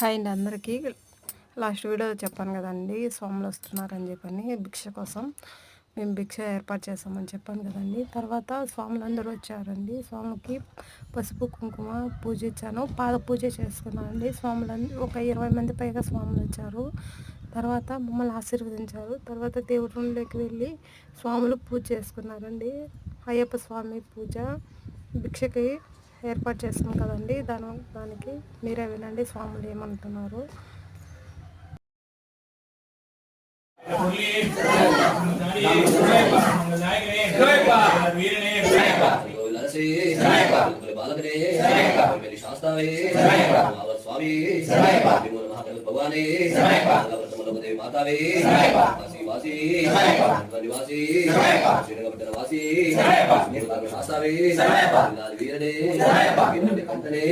Hi అండి అందరికీ. Last video చెప్పాను కదండి స్వాములు వస్తున్నారని చెప్పని భిక్ష కోసం. మేము భిక్ష ఏర్పాటు చేస్తామని చెప్పాను కదండి. తర్వాత స్వాములు అందరూ వచ్చారండి. స్వాములకి పసుపు కుంకుమ పూజ ఇచ్చాను. పాద పూజ చేసుకున్నానండి. స్వాములందరూ ఒక ఇరవై మంది పైగా స్వాములు వచ్చారు. తర్వాత మమ్మల్ని ఆశీర్వదించారు. తర్వాత దేవుడి రూమ్లోకి వెళ్ళి స్వాములు పూజ చేసుకున్నారండి. అయ్యప్ప స్వామి పూజ భిక్షకి ఏర్పాటు చేస్తాం కదండి. దాని దానికి మీరే వినండి. స్వాములు ఏమంటున్నారు? స్వామి భగవానే మాతావే శాస్తావే వీరనే వీరనే కంటనే